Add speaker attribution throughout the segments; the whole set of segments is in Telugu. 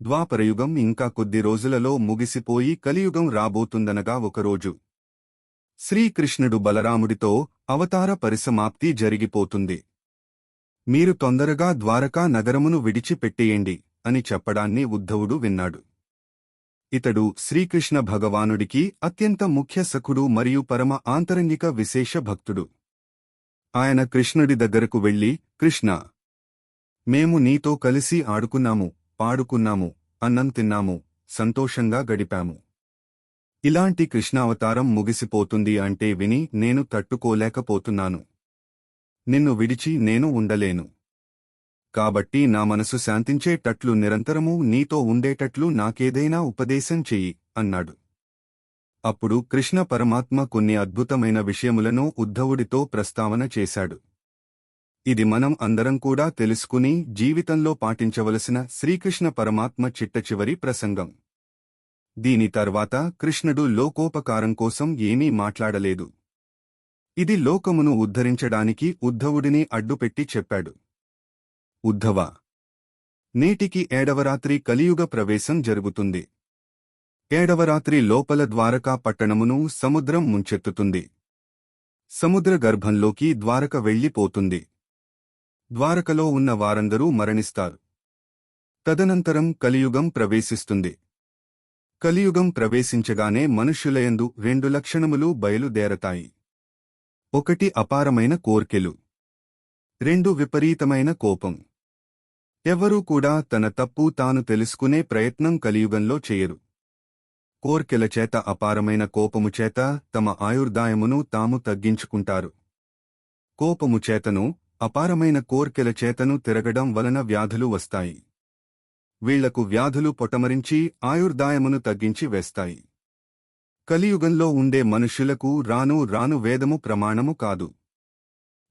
Speaker 1: ద్వాపరయుగం ఇంకా కొద్ది రోజులలో ముగిసిపోయి కలియుగం రాబోతుందనగా ఒకరోజు శ్రీకృష్ణుడు బలరాముడితో అవతార పరిసమాప్తి జరిగిపోతుంది. మీరు తొందరగా ద్వారకా నగరమును విడిచిపెట్టేయండి అని చెప్పడాన్ని ఉద్ధవుడు విన్నాడు. ఇతడు శ్రీకృష్ణ భగవానుడికి అత్యంత ముఖ్య సఖుడు మరియు పరమ ఆంతరంగిక విశేష భక్తుడు. ఆయన కృష్ణుడి దగ్గరకు వెళ్ళి కృష్ణ మేము నీతో కలిసి ఆడుకున్నాము పాడుకున్నాము అన్నం తిన్నాము సంతోషంగా గడిపాము. ఇలాంటి కృష్ణావతారం ముగిసిపోతుంది అంటే విని నేను తట్టుకోలేకపోతున్నాను. నిన్ను విడిచి నేను ఉండలేను. కాబట్టి నా మనసు శాంతించేటట్లు నిరంతరము నీతో ఉండేటట్లు నాకేదైనా ఉపదేశం చెయ్యి అన్నాడు. అప్పుడు కృష్ణ పరమాత్మ కొన్ని అద్భుతమైన విషయములను ఉద్ధవుడితో ప్రస్తావన చేశాడు. ఇది మనం అందరం కూడా తెలుసుకుని జీవితంలో పాటించవలసిన శ్రీకృష్ణ పరమాత్మ చిట్టచివరి ప్రసంగం. దీని తర్వాత కృష్ణుడు లోకోపకారం కోసం ఏమీ మాట్లాడలేదు. ఇది లోకమును ఉద్ధరించడానికి ఉద్ధవుడిని అడ్డుపెట్టి చెప్పాడు. ఉద్ధవ! నేటికి ఏడవరాత్రి కలియుగ ప్రవేశం జరుగుతుంది. ఏడవరాత్రి లోపల ద్వారకా పట్టణమును సముద్రం ముంచెత్తుతుంది. సముద్ర గర్భంలోకి ద్వారక వెళ్ళిపోతుంది. ద్వారకలో ఉన్న వారందరూ మరణిస్తారు. తదనంతరం కలియుగం ప్రవేశిస్తుంది. కలియుగం ప్రవేశించగానే మనుష్యులయందు రెండు లక్షణములు బయలుదేరతాయి. ఒకటి అపారమైన కోర్కెలు. రెండు విపరీతమైన కోపం. ఎవరూ కూడా తన తప్పు తాను తెలుసుకునే ప్రయత్నం కలియుగంలో చేయరు. కోర్కెల చేత అపారమైన కోపము చేత తమ ఆయుర్దాయమును తాము తగ్గించుకుంటారు. కోపము చేతను అపారమైన కోర్కెల చేతను తిరగడం వలన వ్యాధులు వస్తాయి. వీళ్ళకు వ్యాధులు పొటమరించి ఆయుర్దాయమును తగ్గించి వేస్తాయి. కలియుగంలో ఉండే మనుష్యులకు రాను రాను వేదము ప్రమాణము కాదు.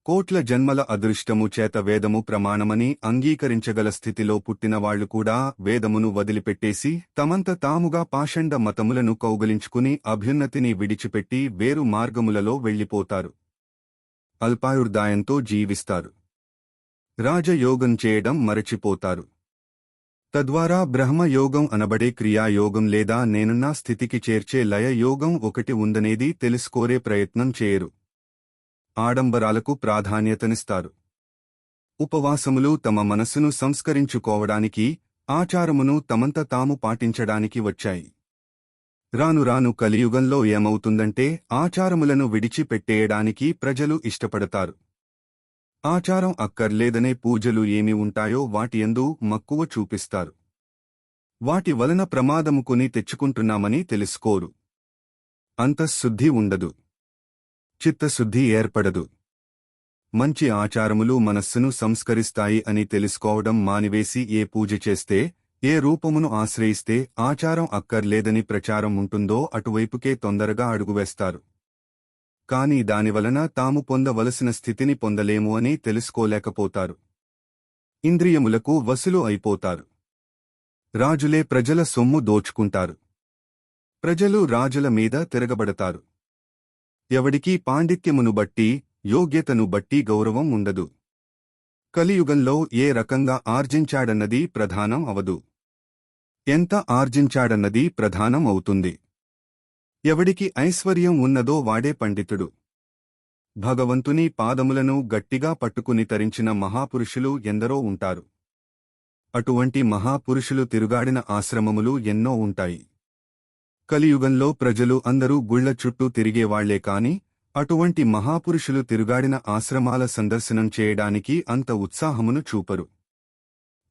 Speaker 1: కోట్ల జన్మల అదృష్టము చేత వేదము ప్రమాణమని అంగీకరించగల స్థితిలో పుట్టినవాళ్ళు కూడా వేదమును వదిలిపెట్టేసి తమంత తాముగా పాషండ మతములను కౌగలించుకుని అభ్యున్నతిని విడిచిపెట్టి వేరు మార్గములలో వెళ్ళిపోతారు అల్పాయుర్దాయంతో జీవిస్తారు. రాజయోగం చేయడం మరచిపోతారు. తద్వారా బ్రహ్మయోగం అనబడే క్రియాయోగం లేదా నేనున్న స్థితికి చేర్చే లయ యోగం ఒకటి ఉందనేది తెలుసుకోరే ప్రయత్నం చేయరు. ఆడంబరాలకు ప్రాధాన్యతనిస్తారు. ఉపవాసములు తమ మనస్సును సంస్కరించుకోవడానికి ఆచారమును తమంత తాము పాటించడానికి వచ్చాయి. రాను రాను కలియుగంలో ఏమవుతుందంటే ఆచారములను విడిచిపెట్టేయడానికి ప్రజలు ఇష్టపడతారు. ఆచారం అక్కర్లేదనే పూజలు ఏమి ఉంటాయో వాటియందు మక్కువ చూపిస్తారు. వాటి వలన ప్రమాదము కొని తెచ్చుకుంటున్నామని తెలుసుకోరు. అంతఃశుద్ధి ఉండదు. చిత్తశుద్ధి ఏర్పడదు. మంచి ఆచారములు మనస్సును సంస్కరిస్తాయి అని తెలుసుకోవడం మానివేసి ఏ పూజ చేస్తే ఏ రూపమును ఆశ్రయిస్తే ఆచారం అక్కర్లేదని ప్రచారం ఉంటుందో అటువైపుకే తొందరగా అడుగువేస్తారు కాని దానివలన తాము పొందవలసిన స్థితిని పొందలేము అని తెలుసుకోలేకపోతారు. ఇంద్రియములకు వసులు అయిపోతారు. రాజులే ప్రజల సొమ్ము దోచుకుంటారు. ప్రజలు రాజుల మీద తిరగబడతారు. ఎవడికీ పాండిత్యమును బట్టి యోగ్యతను బట్టి గౌరవం ఉండదు. కలియుగంలో ఏ రకంగా ఆర్జించాడన్నది ప్రధానం అవదు. ఎంత ఆర్జించాడన్నది ప్రధానం అవుతుంది ఎవడికి ఐశ్వర్యం ఉన్నదో వాడే పండితుడు. భగవంతుని పాదములను గట్టిగా పట్టుకుని తరించిన మహాపురుషులు ఎందరో ఉంటారు. అటువంటి మహాపురుషులు తిరుగాడిన ఆశ్రమములు ఎన్నో ఉంటాయి. కలియుగంలో ప్రజలు అందరూ గుళ్ళ చుట్టూ తిరిగేవాళ్ళే కాని అటువంటి మహాపురుషులు తిరుగాడిన ఆశ్రమాల సందర్శనం చేయడానికి అంత ఉత్సాహమును చూపరు.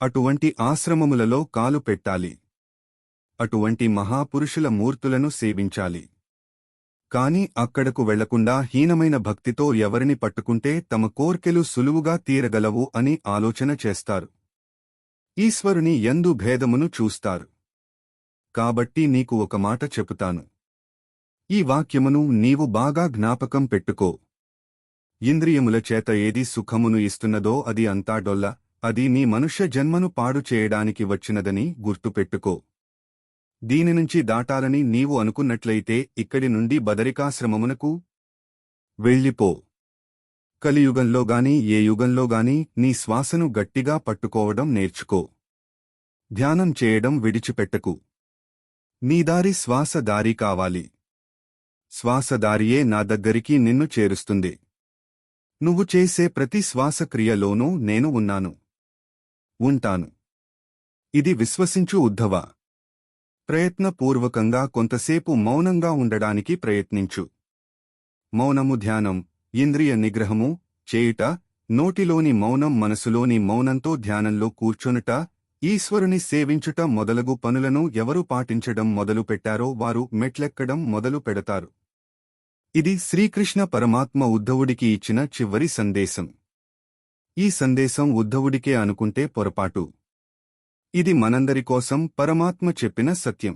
Speaker 1: అటువంటి ఆశ్రమములలో కాలు పెట్టాలి. అటువంటి మహాపురుషుల మూర్తులను సేవించాలి. కాని అక్కడకు వెళ్ళకుండా హీనమైన భక్తితో ఎవరిని పట్టుకుంటే తమ కోర్కెలు సులువుగా తీరగలవు అని ఆలోచన చేస్తారు. ఈశ్వరుని ఎందు భేదమును చూస్తారు. కాబట్టి నీకు ఒక మాట చెబుతాను ఈ వాక్యమును నీవు బాగా జ్ఞాపకం పెట్టుకో. ఇంద్రియముల చేత ఏది సుఖమును ఇస్తున్నదో అది అంతా డొల్ల అది నీ మనుష్య జన్మను పాడు చేయడానికి వచ్చినదని గుర్తుపెట్టుకో. దీని నుంచి దాటాలని నీవు అనుకున్నట్లయితే ఇక్కడి నుండి బదరికాశ్రమమునకు వెళ్ళిపో. కలియుగంలో గాని ఏ యుగంలో గాని నీ శ్వాసను గట్టిగా పట్టుకోవడం నేర్చుకో. ధ్యానం చేయడం విడిచిపెట్టకు. నీ దారి శ్వాస దారి కావాలి. శ్వాసదారియే నా దగ్గరికి నిన్ను చేరుస్తుంది. నువ్వు చేసే ప్రతి శ్వాసక్రియలోనూ నేను ఉన్నాను. ఉంటాను. ఇది విశ్వసించు ఉద్ధవా. ప్రయత్నపూర్వకంగా కొంతసేపు మౌనంగా ఉండడానికి ప్రయత్నించు. మౌనము ధ్యానం ఇంద్రియ నిగ్రహము చేయుట నోటిలోని మౌనం మనసులోని మౌనంతో ధ్యానంలో కూర్చొనుట ఈశ్వరుని సేవించుట మొదలగు పనులను ఎవరు పాటించడం మొదలు పెట్టారో వారు మెట్లెక్కడం మొదలు పెడతారు. ఇది శ్రీకృష్ణ పరమాత్మ ఉద్ధవుడికి ఇచ్చిన చివరి సందేశం. ఈ సందేశం ఉద్ధవుడికే అనుకుంటే పొరపాటు. ఇది మనందరి కోసం పరమాత్మ చెప్పిన సత్యం.